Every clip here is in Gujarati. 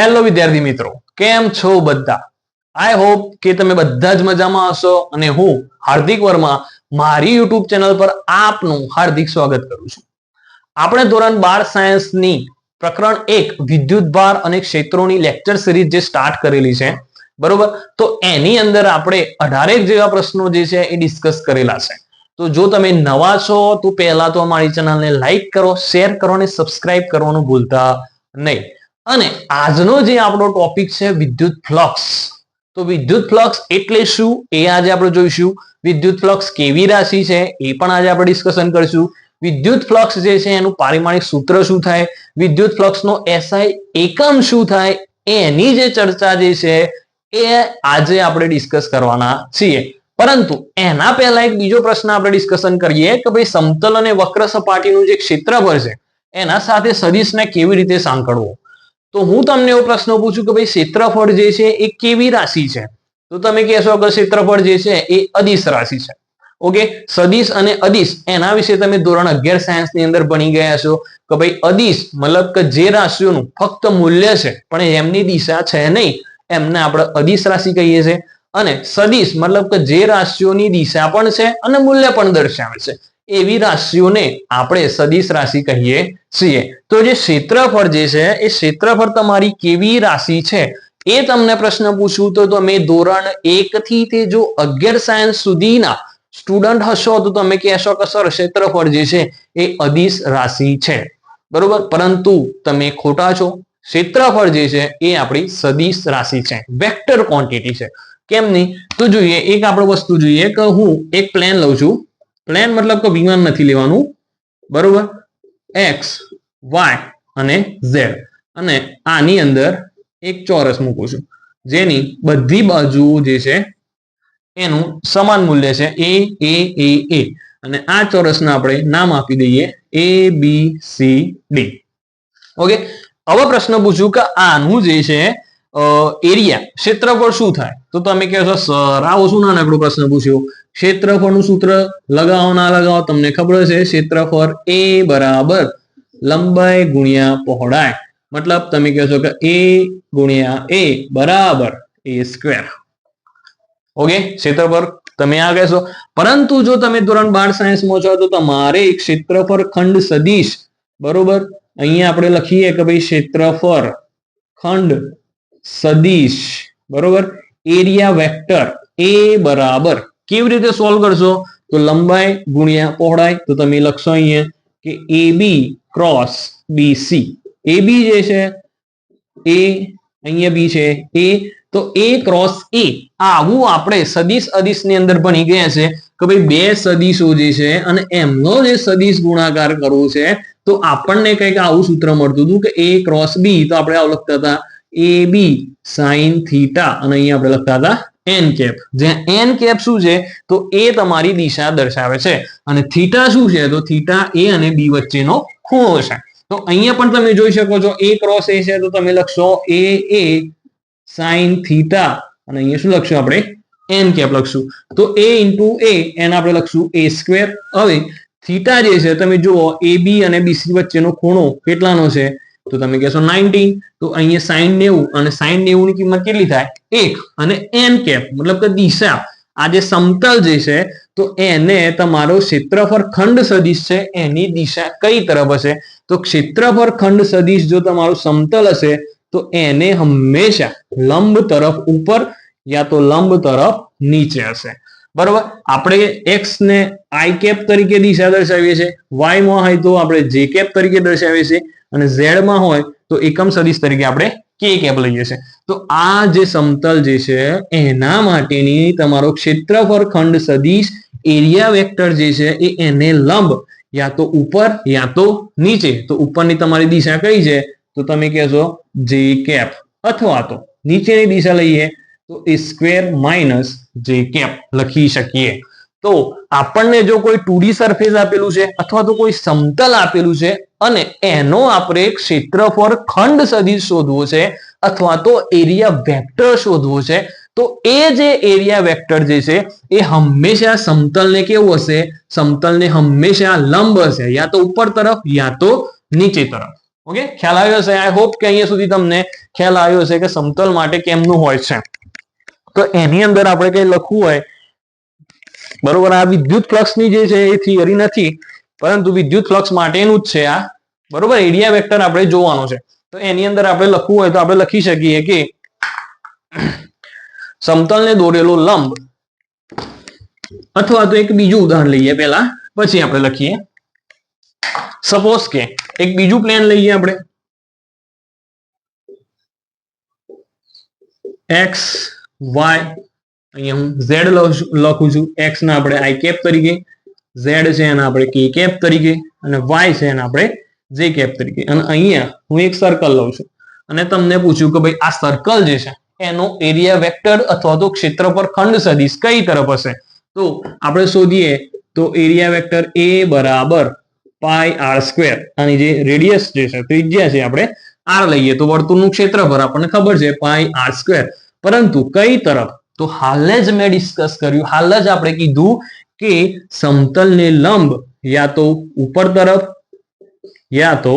હેલો વિદ્યાર્થી મિત્રો. કેમ છો બધા? આઈ હોપ કે તમે બધા જ મજામાં હશો અને હું હાર્દિક વર્મા મારી યુટ્યુબ ચેનલ પર આપનું હાર્દિક સ્વાગત કરું છું. આપણે ધોરણ બાર સાયન્સની પ્રકરણ એક, વિદ્યુત ભાર અને ક્ષેત્રોની લેક્ચર સિરીઝ જે સ્ટાર્ટ કરેલી છે, બરોબર? તો એની અંદર આપણે અઢારેક જેવા પ્રશ્નો જે છે એ ડિસ્કસ કરેલા છે. તો જો તમે નવા છો, તો પહેલા તો અમારી ચેનલને લાઈક કરો, શેર કરો અને સબસ્ક્રાઇબ કરવાનું ભૂલતા નહીં. અને આજનો જે આપણો ટોપિક છે વિદ્યુત ફ્લક્સ તો વિદ્યુત ફ્લક્સ એટલે શું? એ આજે આપણે જોઈશું. વિદ્યુત ફ્લક્સ કેવી રાશિ છે? એ પણ આજે આપણે ડિસ્કશન કરીશું. વિદ્યુત ફ્લક્સ જે છે, એનું પારિમાણિક સૂત્ર શું થાય? વિદ્યુત ફ્લક્સનો એસઆઈ એકમ શું થાય? એની જે ચર્ચા જે છે, એ આજે આપણે ડિસ્કસ કરવાના છીએ. પરંતુ એના પહેલા એક બીજો પ્રશ્ન આપણે ડિસ્કશન કરીએ કે ભાઈ સમતલ અને વક્ર સપાટીનું જે ક્ષેત્રફળ છે, એના સાથે સદિશને કેવી રીતે સાંકળવો? તો હું તમને એવો પ્રશ્ન પૂછું કે ભાઈ ક્ષેત્રફળ જે છે એ કેવી રાશિ છે? તો તમે કહેશો કે ક્ષેત્રફળ જે છે એ અદિશ રાશિ છે. ઓકે? સદિશ અને અદિશ એના વિશે તમે ધોરણ અગિયાર સાયન્સની અંદર ભણી ગયા છો કે ભાઈ અદિશ મતલબ કે જે રાશિઓનું ફક્ત મૂલ્ય છે, પણ એમની દિશા છે નહીં. એમને આપણે અદિશ રાશિ કહીએ છીએ. અને સદિશ મતલબ કે જે રાશિઓની દિશા પણ છે અને મૂલ્ય પણ દર્શાવે છે. એવી રાશિઓને આપણે સદીશ રાશિ કહીએ છીએ. તો જે ક્ષેત્રફળ જે છે, એ ક્ષેત્રફળ તમારી કેવી રાશિ છે? એ તમને પ્રશ્ન પૂછું તો તમે ધોરણ એક થી તે જો અગિયાર સાયન્સ સુધીના સ્ટુડન્ટ હશો, તો તમે કહેશો કે સર ક્ષેત્રફળ જે છે, એ અદિશ રાશિ છે. બરોબર? પરંતુ તમે ખોટા છો. ક્ષેત્રફળ જે છે, એ આપણી સદિશ રાશિ છે. વેક્ટર ક્વોન્ટિટી છે. કેમ નહીં? તો જોઈએ, એક આપણે વસ્તુ જોઈએ કે હું એક પ્લેન લઉં છું. પ્લેન મતલબ કે વિમાન નથી લેવાનું. બરોબર? એક્સ, વાય અને ઝેડ. અને આની અંદર એક ચોરસ મૂકું છું. જેની બધી બાજુ જે છે, એનું સમાન મૂલ્ય છે એ એ એ એ. અને આ ચોરસને આપણે નામ આપી દઈએ A, B, C, D. Okay? હવે પ્રશ્ન પૂછું કે આનું જે છે એરિયા, ક્ષેત્રફળ શું થાય? તો તમે કહેશો, સર, આવો શું નાનકડો પ્રશ્ન પૂછ્યો? ક્ષેત્રફળનું સૂત્ર લગાવો, ના લગાવો, તમને ખબર છે ક્ષેત્રફળ એ બરાબર લંબાઈ ગુણ્યા પહોળાઈ. મતલબ તમે કહેશો કે એ ગુણ્યા એ બરાબર એ સ્ક્વેર ઓકે ક્ષેત્રફળ તમે આ કહેશો. પરંતુ જો તમે ધોરણ બાર સાયન્સમાં છો, તો તમારે ક્ષેત્રફળ ખંડ સદીશ. બરોબર? અહીંયા આપણે લખીએ કે ભાઈ ક્ષેત્રફળ ખંડ સદીશ. બરોબર? એરિયા વેક્ટર એ બરાબર. કેવી રીતે સોલ્વ કરશો? તો લંબાઈ ગુણ્યા પહોળાઈ, તો તમે લખશો અહીંયા કે એ બી ક્રોસ બી સી એ બી જે છે એ અહીંયા બી છે એ તો એ ક્રોસ એ આવું આપણે સદીશ અદીશની અંદર ભણી ગયા છે કે ભાઈ બે સદીશો જે છે અને એમનો જે સદીશ ગુણાકાર કરવો છે, તો આપણને કંઈક આવું સૂત્ર મળતું હતું કે એ ક્રોસ બી તો આપણે આવું લખતા હતા એ બી સાઈન થીટા અને અહીંયા આપણે લખતા હતા એન કેપ જ્યાં એન કેપ શું છે? તો એ તમારી દિશા દર્શાવે છે. અને થીટા શું છે? તો થીટા એ અને બી વચ્ચેનો ખૂણો છે. તો અહીંયા પણ તમે જોઈ શકો છો એ ક્રોસ એ છે, તો તમે લખશો એ એ સાઈન થીટા અને અહીંયા શું લખશું આપણે? એન કેપ લખશું. તો એ ઇન્ટુ એ એને આપણે લખશું એ સ્ક્વેર હવે થીટા જે છે, તમે જુઓ એ બી અને બીસી વચ્ચેનો ખૂણો કેટલાનો છે? તો તમે કહેશો નાઇન્ટીન તો અહીંયા સાઈન નેવું અને સાઈન નેવું ની કિંમત કેટલી થાય? એક. અને એન કેપ મતલબ કે દિશા. આ જે સમતલ જે છે, તો એને તમારો ક્ષેત્રફળ ખંડ સદિશ છે, એની દિશા કઈ તરફ હશે? તો ક્ષેત્રફળ ખંડ સદિશ જો તમારું સમતલ હશે, તો એને હંમેશા લંબ તરફ ઉપર યા તો લંબ તરફ નીચે હશે. બરોબર? આપણે એક્સ ને આઈ કેપ તરીકે દિશા દર્શાવીએ છીએ. વાયમાં હોય તો આપણે જે કેપ તરીકે દર્શાવીએ છીએ. અને ઝેડમાં હોય તો એકમ સદિશ તરીકે આપણે કે કેપ લઈએ છીએ. તો આ જે સમતલ જે છે, એના માટેની તમારો ક્ષેત્રફળ ખંડ સદિશ એરિયા વેક્ટર જે છે, એ એને લંબ યા તો ઉપર યા તો નીચે. તો ઉપરની તમારી દિશા કઈ છે? તો તમે કહેશો જે કેપ. અથવા તો નીચેની દિશા લઈએ તો A square minus J cap લખી શકીએ. તો આપણને જો કોઈ ટુડી સરફેસ આપેલું છે અથવા તો કોઈ સમતલ આપેલું છે અને એનો આપણે ક્ષેત્રફળ ખંડ સદીશ શોધવો છે અથવા તો એરિયા વેક્ટર શોધવો છે, તો એ જે એરિયા વેક્ટર જે છે એ હંમેશા સમતલને કેવું હશે? સમતલને હંમેશા લંબ હશે, યા તો ઉપર તરફ યા તો નીચે તરફ. ઓકે ખ્યાલ આવ્યો હશે? આઈ હોપ કે અહીંયા સુધી તમને ખ્યાલ આવ્યો હશે કે સમતલ માટે કેમનું હોય છે. તો એની અંદર આપણે કઈ લખવું હોય બરોબર, આ વિદ્યુત ફ્લક્સની જે છે એ થિયરી નથી, પરંતુ વિદ્યુત ફ્લક્સ માટેનું જ છે આ. બરોબર, એરિયા વેક્ટર આપણે જોવાનો છે. તો એની અંદર આપણે લખવું હોય તો આપણે લખી શકીએ કે સમતલને દોરેલો લંબ, અથવા તો એક બીજું ઉદાહરણ લઈએ પહેલા, પછી આપણે લખીએ. સપોઝ કે, એક બીજું પ્લેન લઈએ આપણે. એક્સ વાય અહીંયા હું ઝેડ લખું છું એક્સ ના આપણે આઈ કેપ તરીકે ઝેડ છે એના આપણે કે કેપ તરીકે, અને વાય છે એના આપણે જે કેપ તરીકે. અને અહીંયા હું એક સર્કલ લઉં છું. અને તમને પૂછ્યું કે ભાઈ, આ સર્કલ જે છે, એનો એરિયા વેક્ટર અથવા તો ક્ષેત્રફળ ખંડ સદિશ કઈ તરફ હશે? તો આપણે શોધીએ, તો એરિયા વેક્ટર એ બરાબર પાઈ આર સ્ક્વેર આની જે રેડિયસ જે છે, ત્રિજ્યા છે, આપણે આર લઈએ. તો વર્તુળનું ક્ષેત્રફળ આપણને ખબર છે પાઈ આર સ્ક્વેર પરંતુ કઈ તરફ? તો હાલ જ મેં ડિસ્કસ કર્યું. હાલ જ આપણે કીધું કે સમતલને લંબ યા તો ઉપર તરફ યા તો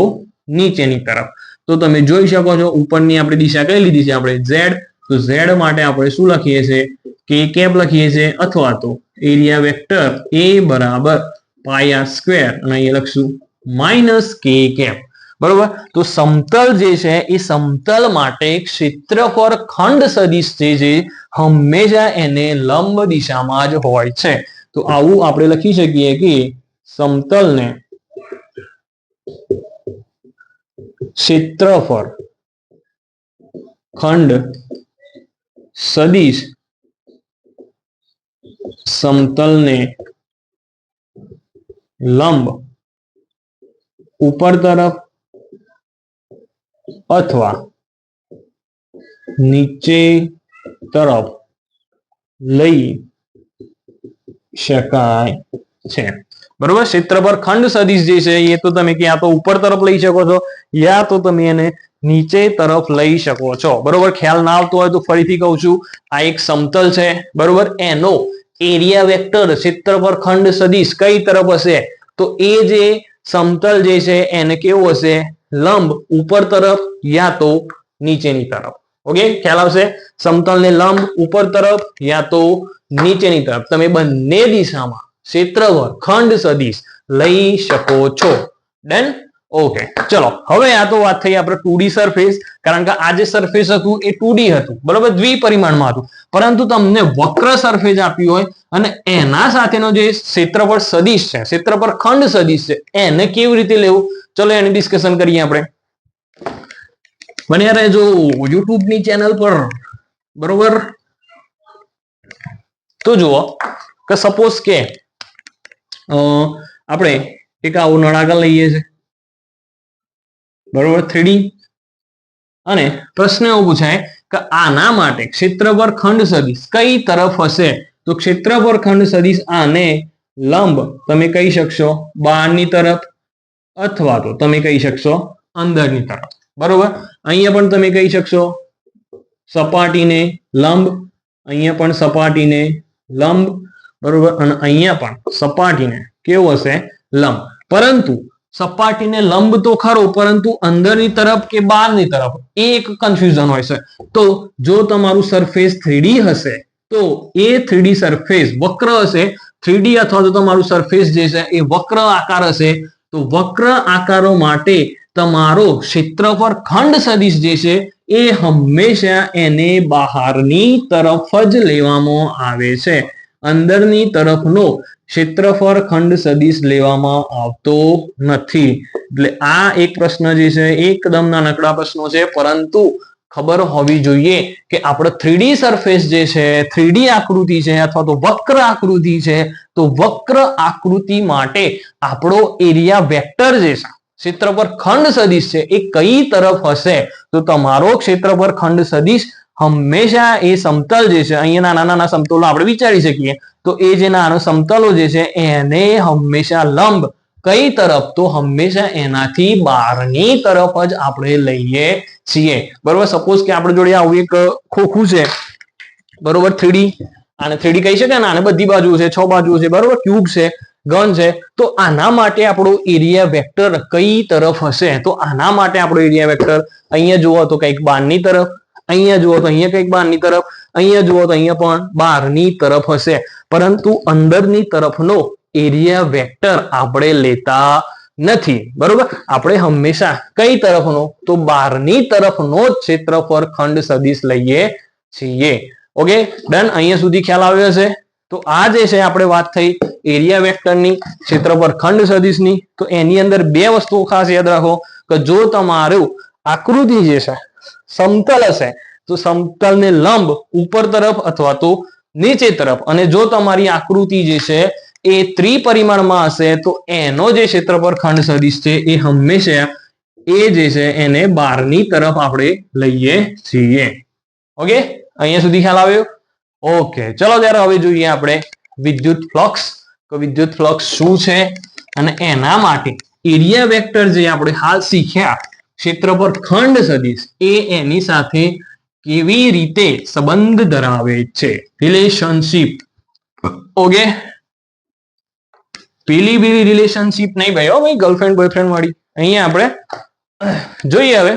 નીચેની તરફ. તો તમે જોઈ શકો છો ઉપરની આપણે દિશા કઈ લીધી છે આપણે? ઝેડ તો ઝેડ માટે આપણે શું લખીએ છીએ કે કેપ લખીએ છીએ અથવા તો એરિયા વેક્ટર એ બરાબર પાયા સ્ક્વેર. અને અહીંયા લખશું માઇનસ કે કેપ. બરોબર? તો સમતલ જે છે એ સમતલ માટે ક્ષેત્રફળ ખંડ સદિશ જે છે હંમેશા એને લંબ દિશામાં જ હોય છે. તો આવું આપણે લખી શકીએ કે સમતલને ક્ષેત્રફળ ખંડ સદિશ સમતલને લંબ ઉપર તરફ અથવા નીચે તરફ લઈ શકાય છે. બરોબર? ક્ષેત્રફળ ખંડ સદિશ જે છે, એ તો તમે ક્યાં તો ઉપર તરફ લઈ શકો છો, યા તો તમે એને નીચે તરફ લઈ શકો છો. બરોબર? ખ્યાલ ના આવતો હોય તો ફરીથી કહું છું, આ એક સમતલ છે. બરોબર? એનો એરિયા વેક્ટર ક્ષેત્રફળ ખંડ સદિશ કઈ તરફ હશે? તો એ જે સમતલ જે છે, એને કેવું હશે? લંબ ઉપર તરફ યા તો નીચેની તરફ. ઓકે ખ્યાલ આવશે? સમતલને લંબ ઉપર તરફ યા તો નીચેની તરફ. તમે બંને દિશામાં ક્ષેત્રફળ, ખંડ સદીશ લઈ શકો છો. ડન ઓકે ચલો. હવે આ તો વાત થઈ આપણે ટુ સરફેસ કારણ કે આ જે સરફેસ હતું એ ટુ હતું. બરોબર? દ્વિપરિમાણમાં હતું. પરંતુ તમને વક્ર સરફેસ આપ્યું હોય અને એના સાથેનો જે ક્ષેત્રફળ સદિશ છે, ક્ષેત્રફળ ખંડ સદિશ છે, એને કેવી રીતે લેવું? ચલો એની ડિસ્કશન કરીએ આપણે. બન્યા જો યુટ્યુબની ચેનલ પર. બરોબર? તો જુઓ, કે સપોઝ કે આપણે એક આવું નળાકાર લઈએ છીએ. બરોબર? થ્રીડી અને પ્રશ્ન એવો પૂછાય કે આના માટે ક્ષેત્રફળ ખંડ સદિશ કઈ તરફ હશે? તો ક્ષેત્રફળ ખંડ સદિશ આને લંબ તમે કહી શકશો બહારની તરફ અથવા તો તમે કહી શકશો અંદરની તરફ. બરોબર? અહીંયા પણ તમે કહી શકશો સપાટીને લંબ, અહીંયા પણ સપાટીને લંબ, બરોબર? અને અહીંયા પણ સપાટીને કેવું હશે? લંબ. પરંતુ સપાટીને લંબ તો ખરો, પરંતુ અંદરની તરફ કે બહારની તરફ? એ એક કન્ફ્યુઝન હોય છે. તો જો તમારું સરફેસ થ્રીડી હશે, તો એ થ્રીડી સરફેસ વક્ર હશે. થ્રીડી અથવા તો તમારું સરફેસ જે છે, એ વક્ર આકાર હશે. તો વક્ર આકારો માટે તમારો ક્ષેત્રફળ ખંડ સદિશ જે છે, એ હંમેશા એને બહારની તરફ જ લેવામાં આવે છે. અંદરની તરફનો ક્ષેત્રફળ ખંડ સદિશ લેવામાં આવતો નથી. એટલે આ એક પ્રશ્ન જે છે, એકદમ નાનકડા પ્રશ્નો છે, પરંતુ ખબર હોવી જોઈએ કે આપણે થ્રીડી સરફેસ જે છે થ્રીડી આકૃતિ છે અથવા તો વક્ર આકૃતિ છે, તો વક્ર આકૃતિ માટે આપણો એરિયા વેક્ટર જે છે, ક્ષેત્રફળ ખંડ સદિશ છે, એ કઈ તરફ હશે? તો તમારો ક્ષેત્રફળ ખંડ સદિશ હંમેશા એ સમતલ જે છે, અહીંયા નાના નાના સમતોલો આપણે વિચારી શકીએ. તો એ જે નાના સમતલો જે છે, એને હંમેશા લંબ કઈ તરફ? તો હંમેશા એનાથી બહારની તરફ જ આપણે લઈએ છીએ. બરોબર? સપોઝ કે આપણે જોડે આવું એક ખોખું છે. બરોબર? થ્રીડી. આને થ્રીડી કહી શકાય ને? આને બધી બાજુ છે, છ બાજુ છે, બરોબર? ક્યુબ છે ઘન છે. તો આના માટે આપણો એરિયા વેક્ટર કઈ તરફ હશે? તો આના માટે આપણો એરિયા વેક્ટર અહીંયા જુઓ તો કંઈક બારની તરફ અહીંયા જુઓ તો અહીંયા કંઈક બારની તરફ, અહીંયા જુઓ તો અહીંયા પણ બહારની તરફ હશે. પરંતુ અંદરની તરફનો એરિયા વેક્ટર આપણે લેતા નથી. બરોબર? આપણે હંમેશા કઈ તરફનો? તો બહારની તરફનો જ ક્ષેત્રફળ ખંડ સદિશ લઈએ છીએ. ઓકે? ડન? અહીંયા સુધી ખ્યાલ આવ્યો હશે? તો આ જે છે આપણે વાત થઈ એરિયા વેક્ટરની, ક્ષેત્રફળ ખંડ સદિશની. તો એની અંદર બે વસ્તુઓ ખાસ યાદ રાખો કે જો તમારું આકૃતિ જે છે સમતલ હશે, તો સમતલને લંબ ઉપર તરફ અથવા તો નીચે તરફ. અને જો તમારી આકૃતિ જે છે એ ત્રિપરિમાણમાં હશે, તો એનો જે ક્ષેત્રફળ ખંડ સદિશ છે એ હંમેશા એ જે છે એને બહારની તરફ આપણે લઈએ છીએ. ઓકે? અહીંયા સુધી ખ્યાલ આવ્યો? ઓકે. ચલો ત્યારે હવે જોઈએ આપણે વિદ્યુત ફ્લક્સ. તો વિદ્યુત ફ્લક્સ શું છે? અને એના માટે એરિયા વેક્ટર જે આપણે હાલ શીખ્યા ક્ષેત્રફળ ખંડ સદિશ એ એની સાથે કેવી રીતે સંબંધ ધરાવે છે? રિલેશનશીપ ઓકે પેલી બીલી રિલેશનશિપ નહીં ભાઈ હો, ભાઈ ગર્લફ્રેન્ડ બોયફ્રેન્ડ વાળી. અહીંયા આપણે જોઈએ હવે.